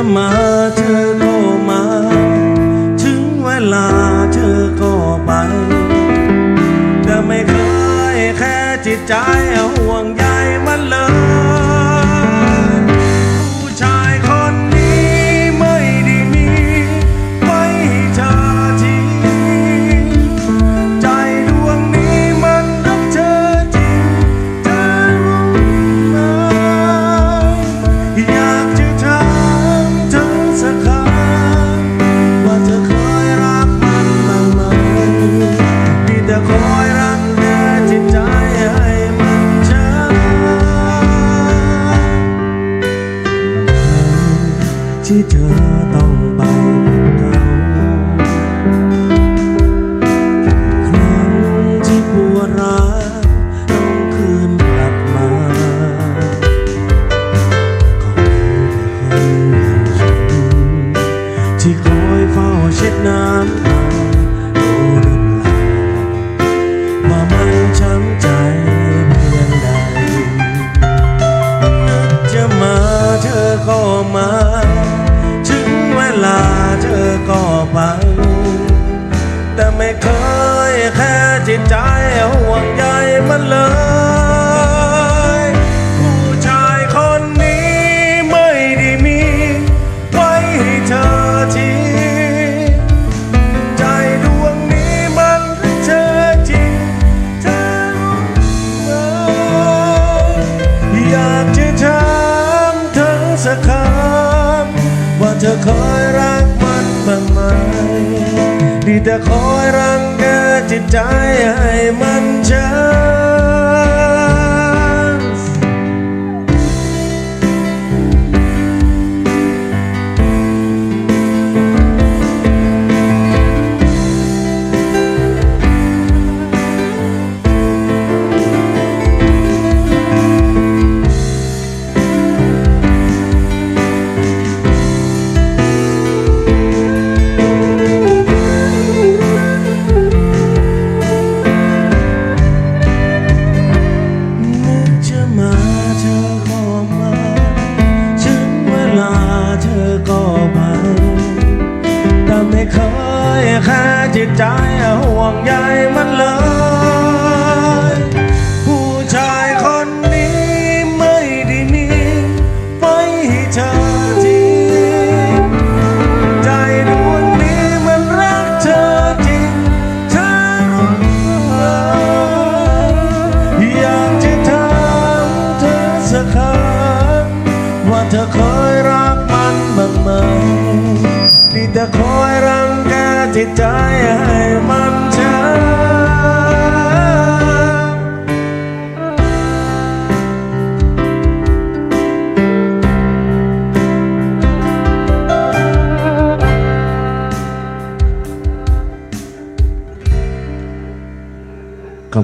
จะมาเธอก็มา ถึงเวลาเธอก็ไปแต่ไม่เคยแค่จิตใจห่วง ห่วงใยมันเลย ดีแต่คอยรังแกจิตใจให้มันช้ำ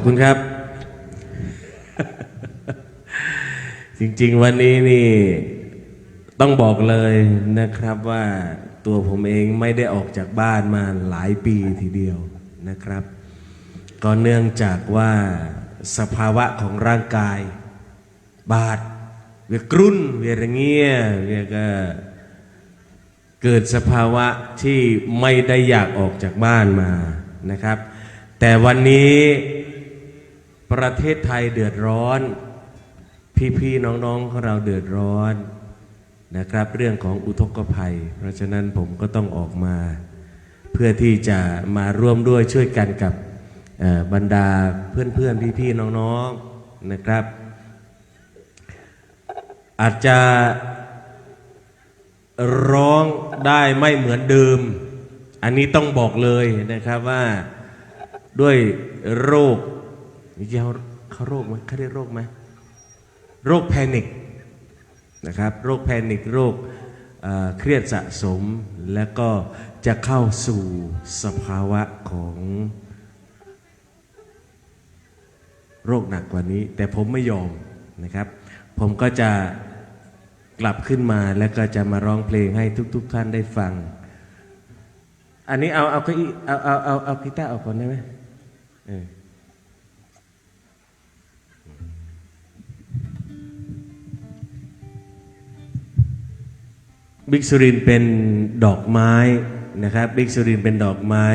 คุณครับ จริงๆวันนี้นี่ต้องบอกเลยนะครับว่าตัวผมเองไม่ได้ออกจากบ้านมาหลายปีทีเดียวนะครับ ก็เนื่องจากว่าสภาวะของร่างกาย บาดเวียกรุ่นเวียรเงียเวียก็เกิดสภาวะที่ไม่ได้อยากออกจากบ้านมานะครับ แต่วันนี้ ประเทศไทยเดือดร้อน พี่ๆน้องๆของเราเดือดร้อนนะครับ เรื่องของอุทกภัย เพราะฉะนั้นผมก็ต้องออกมา เพื่อที่จะมาร่วมด้วยช่วยกันกับบรรดาเพื่อนๆพี่ๆน้องๆนะครับ อาจจะร้องได้ไม่เหมือนเดิม อันนี้ต้องบอกเลยนะครับว่าด้วยโรค เขาเขาโรคไหมเขาเรียกโรคไหมโรคแพนิคนะครับ โรคแพนิคโรคเเครียดสะสม แล้วก็จะเข้าสู่สภาวะของโรคหนักกว่านี้ แต่ผมไม่ยอมนะครับ ผมก็จะกลับขึ้นมาแล้วก็จะมาร้องเพลงให้ทุกๆท่านได้ฟัง อันนี้เอาเอาเก้าอี้เอาเอาเอาเอากีตาร์ออกก่อนได้ไหมเออ บิ๊กสุรินเป็นดอกไม้นะครับบิ๊กสุรินเป็นดอกไม้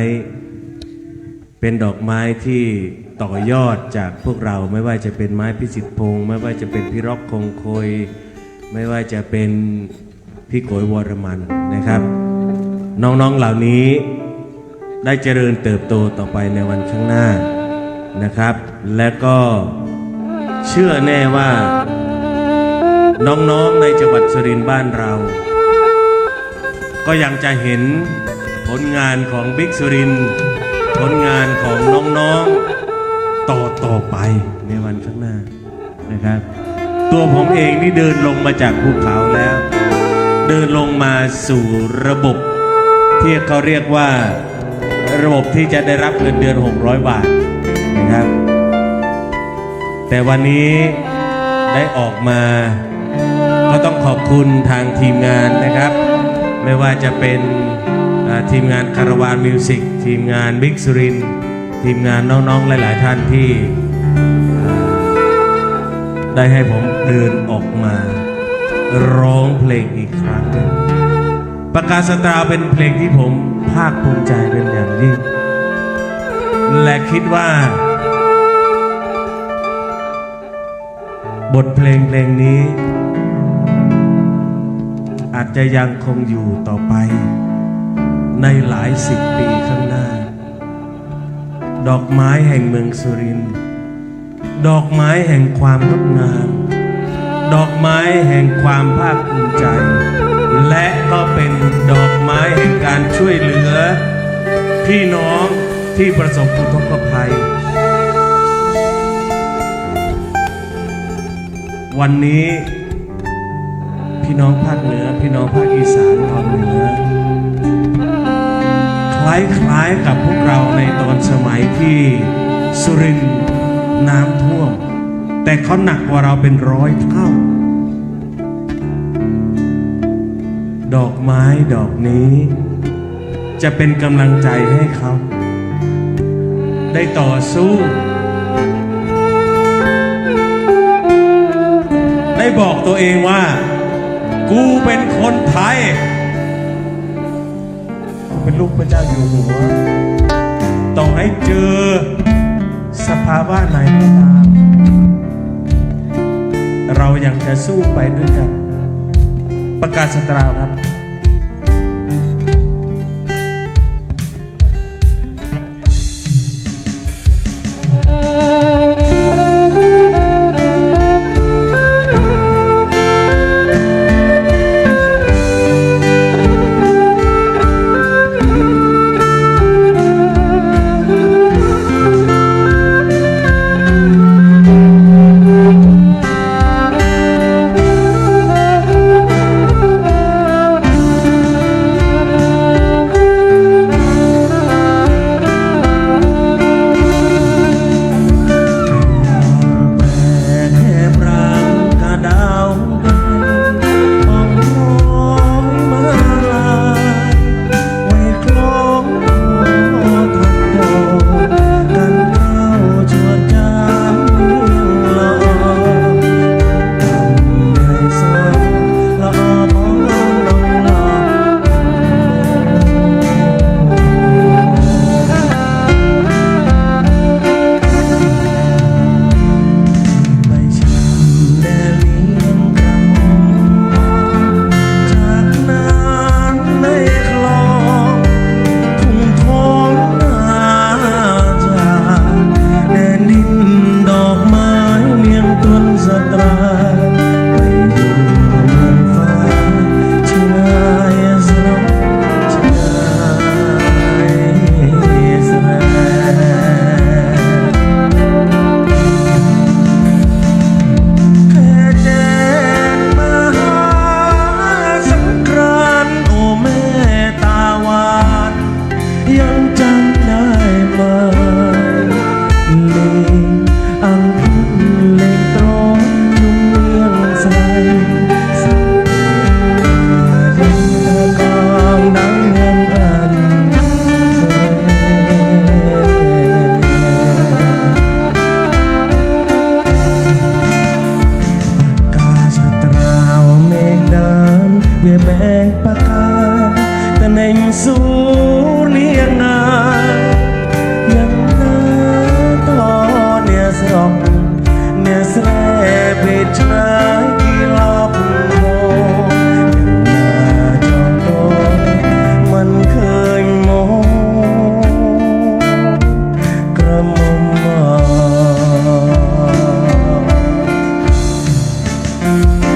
เป็นดอกไม้ที่ต่อยอดจากพวกเราไม่ว่าจะเป็นไม้พิสิทธิพงศ์ไม่ว่าจะเป็นพี่ร็อกคงคอยไม่ว่าจะเป็นพี่โกยวรมันนะครับ น้องๆเหล่านี้ได้เจริญเติบโตต่อไปในวันข้างหน้านะครับ และก็เชื่อแน่ว่าน้องๆในจังหวัดสุรินทร์บ้านเรา ก็ยังจะเห็นผลงานของบิ๊กสุริน ผลงานของน้องๆ ต่อต่อไปในวันข้างหน้านะครับ ตัวผมเองนี่เดินลงมาจากภูเขาแล้ว เดินลงมาสู่ระบบ ที่เขาเรียกว่าระบบที่จะได้รับเงินเดือน 600 บาทนะครับ แต่วันนี้ได้ออกมา ก็ต้องขอบคุณทางทีมงานนะครับ ไม่ว่าจะเป็นทีมงานคาราวานมิวสิกทีมงานบิ๊กสุรินทีมงานน้องๆ หลาย ๆ ท่านที่ได้ให้ผมเดินออกมา ร้องเพลงอีกครั้งหนึ่งประกาศสตราเป็นเพลงที่ผมภาคภูมิใจเป็นอย่างยิ่ง และคิดว่า บทเพลงเพลงนี้ อาจจะยังคงอยู่ต่อไป ในหลายสิบปีข้างหน้า ดอกไม้แห่งเมืองสุรินทร์ดอกไม้แห่งความงดงาม ดอกไม้แห่งความภาคภูมิใจ และก็เป็นดอกไม้แห่งการช่วยเหลือ พี่น้องที่ประสบอุทกภัย วันนี้ พี่น้องภาคเหนือ พี่น้องภาคอีสานตอนเหนือ คล้ายๆกับพวกเราในตอนสมัยที่สุรินน้ำท่วม แต่เขาหนักกว่าเราเป็นร้อยเท่า ดอกไม้ดอกนี้ จะเป็นกำลังใจให้เขา ได้ต่อสู้ได้บอกตัวเองว่า กูเป็นคนไทยกูเป็นลูกพระเจ้าอยู่หัวต่อให้เจอสภาวะไหนก็ตาม เรายังจะสู้ไปด้วยกัน ประกาศสตราครับ you.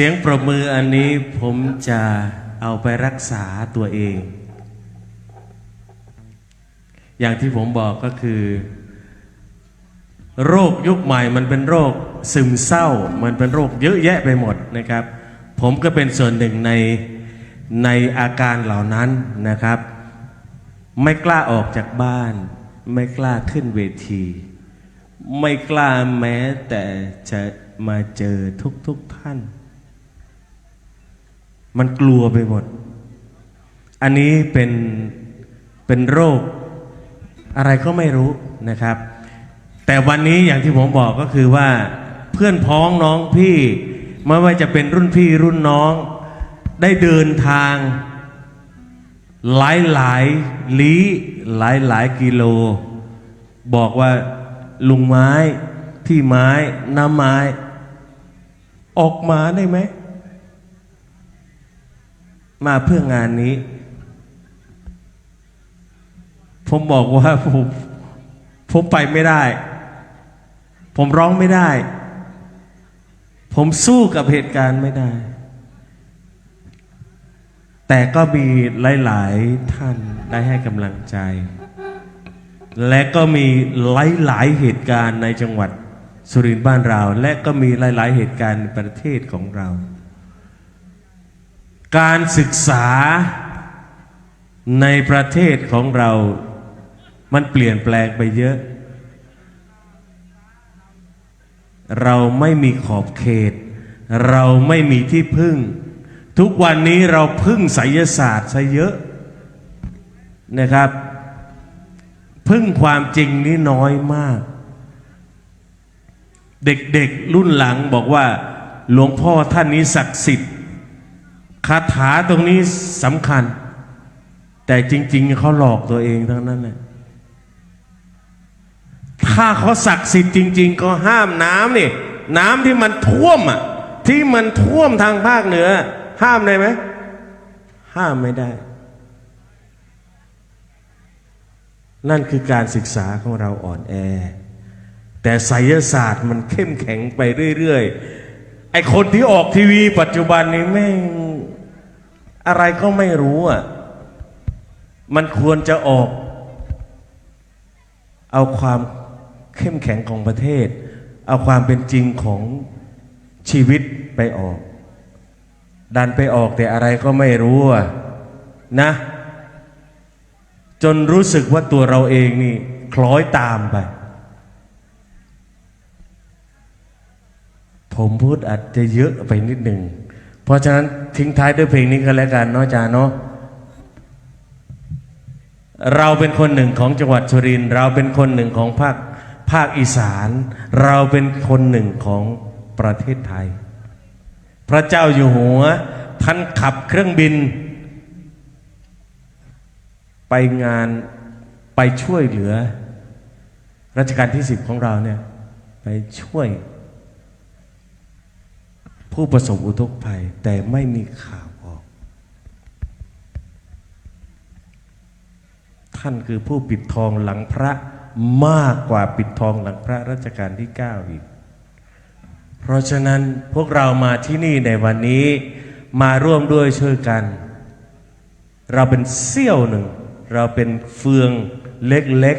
สียงปรบมืออันนี้ผมจะเอาไปรักษาตัวเอง อย่างที่ผมบอกก็คือ โรคยุคใหม่มันเป็นโรคซึมเศร้า มันเป็นโรคเยอะแยะไปหมดนะครับ ผมก็เป็นส่วนหนึ่งในในอาการเหล่านั้นนะครับ ไม่กล้าออกจากบ้าน ไม่กล้าขึ้นเวที ไม่กล้าแม้แต่จะมาเจอทุกๆทท่าน มันกลัวไปหมด อันนี้เป็นเป็นโรคอะไรก็ไม่รู้นะครับ แต่วันนี้อย่างที่ผมบอกก็คือว่าเพื่อนพ้องน้องพี่ไม่ว่าจะเป็นรุ่นพี่รุ่นน้อง ได้เดินทาง หลายหลายลี้หลายหลายกิโล บอกว่าลุงไม้พี่ไม้น้ำไม้ ออกมาได้ไหม มาเพื่องานนี้ ผมบอกว่าผมผมไปไม่ได้ ผมร้องไม่ได้ ผมสู้กับเหตุการณ์ไม่ได้ แต่ก็มีหลาย ๆ ท่านได้ให้กำลังใจ และก็มีหลาย ๆ เหตุการณ์ในจังหวัดสุรินทร์บ้านเรา และก็มีหลาย ๆ เหตุการณ์ในประเทศของเรา การศึกษาในประเทศของเรา มันเปลี่ยนแปลงไปเยอะ เราไม่มีขอบเขต เราไม่มีที่พึ่ง ทุกวันนี้เราพึ่งไสยศาสตร์ซะเยอะนะครับ พึ่งความจริงนี่น้อยมาก เด็กๆรุ่นหลังบอกว่า หลวงพ่อท่านนี้ศักดิ์สิทธิ์ คาถาตรงนี้สำคัญ แต่จริง ๆ เขาหลอกตัวเองทั้งนั้นแหละถ้าเขาศักดิ์สิทธิ์จริง ๆ ก็ห้ามน้ำนี่น้ำที่มันท่วมอะ ที่มันท่วมทางภาคเหนือ ห้ามได้ไหมห้ามไม่ได้ นั่นคือการศึกษาของเราอ่อนแอ แต่ไสยศาสตร์มันเข้มแข็งไปเรื่อย ๆ ไอคนที่ออกทีวีปัจจุบันนี้แม่ง อะไรก็ไม่รู้อะ มันควรจะออก เอาความเข้มแข็งของประเทศ เอาความเป็นจริงของชีวิตไปออก ดันไปออกแต่อะไรก็ไม่รู้อะนะ จนรู้สึกว่าตัวเราเองนี่ คล้อยตามไป ผมพูดอาจจะเยอะไปนิดหนึ่ง เพราะฉะนั้นทิ้งท้ายด้วยเพลงนี้กันแล้วกันเนาะจาเนาะเราเป็นคนหนึ่งของจังหวัดสุรินทร์เราเป็นคนหนึ่งของภาคภาคอีสาน เราเป็นคนหนึ่งของประเทศไทย พระเจ้าอยู่หัว ท่านขับเครื่องบิน ไปงานไปช่วยเหลือรัชกาลที่สิบของเราเนี่ย ไปช่วย ผู้ประสบอุทกภัย แต่ไม่มีข่าวออก ท่านคือผู้ปิดทองหลังพระมากกว่าปิดทองหลังพระรัชกาลที่ 9 อีก เพราะฉะนั้นพวกเรามาที่นี่ในวันนี้มาร่วมด้วยช่วยกัน เราเป็นเสี้ยวหนึ่ง เราเป็นเฟืองเล็ก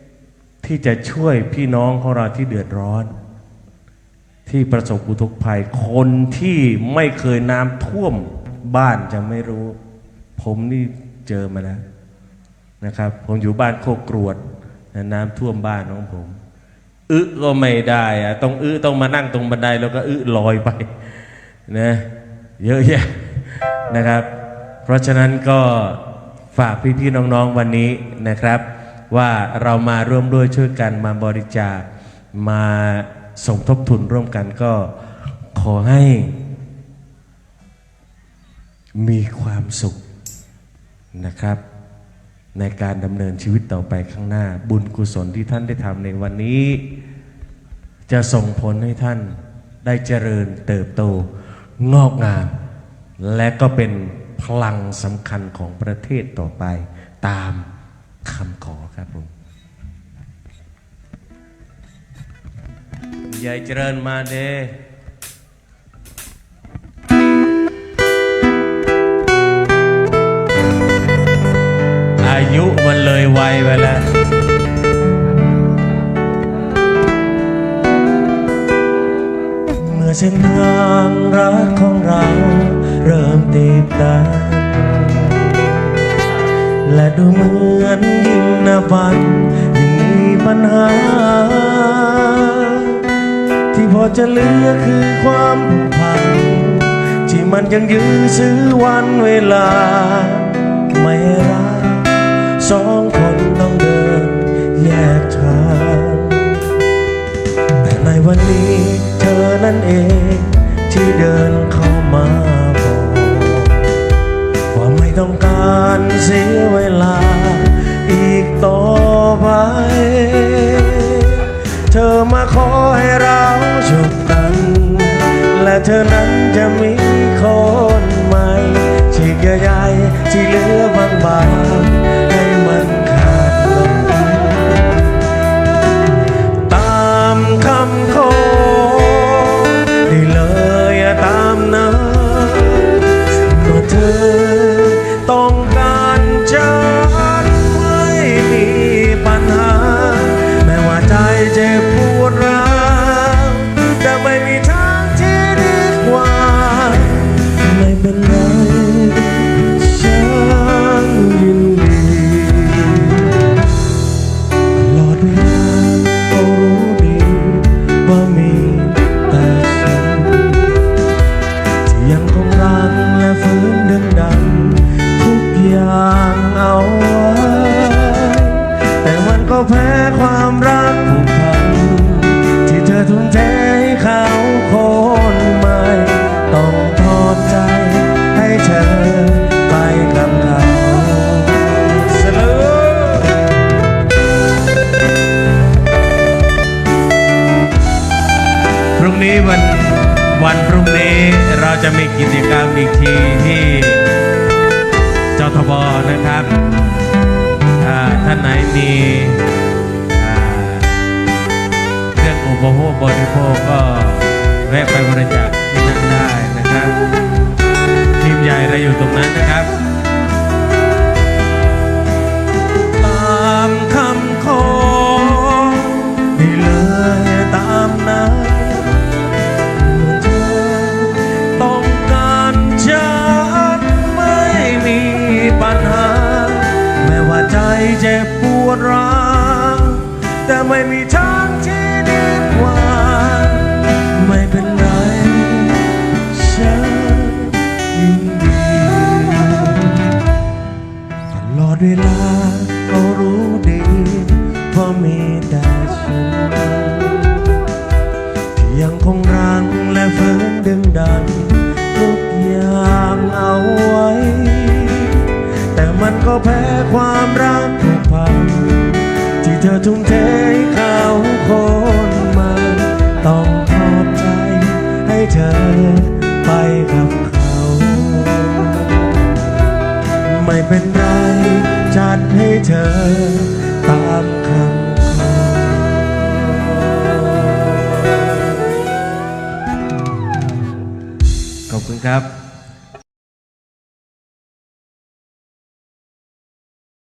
ๆ ที่จะช่วยพี่น้องของเราที่เดือดร้อน ที่ประสบอุทกภัย คนที่ไม่เคยน้ำท่วมบ้านจะไม่รู้ ผมนี่เจอมาแล้วนะครับ ผมอยู่บ้านโคกกรวดนะน้ำท่วมบ้านของผมอึก็ไม่ได้อะต้องอึต้องมานั่งตรงบันไดแล้วก็อึลอยไปนะเยอะแยะนะครับ เพราะฉะนั้นก็ฝากพี่ๆน้องๆวันนี้นะครับ ว่าเรามาร่วมด้วยช่วยกันมาบริจาคมา สมทบทุนร่วมกันก็ขอให้ มีความสุขนะครับ ในการดำเนินชีวิตต่อไปข้างหน้า บุญกุศลที่ท่านได้ทำในวันนี้ จะส่งผลให้ท่านได้เจริญเติบโตงอกงาม และก็เป็นพลังสำคัญของประเทศต่อไปตามคำขอครับผม ยายเจริญมาเด้อายุมันเลยวัยไปแล้วเมื่อเส้นทางรักของเราเริ่มติดตาและดูเหมือนยิ่งนับวันยิ่งมีปัญหา จะเหลือคือความผูกพันที่มันยังยื้อซื้อวันเวลา ไม่รักสองคนต้องเดินแยกทางแต่ในวันนี้เธอนั่นเองที่เดินเข้ามาบอกว่าไม่ต้องการเสียเวลาอีกต่อไป เธอมาขอให้เราจบกัน และเธอนั้นจะมีคนใหม่ที่ใหญ่ที่เหลือ 忘了自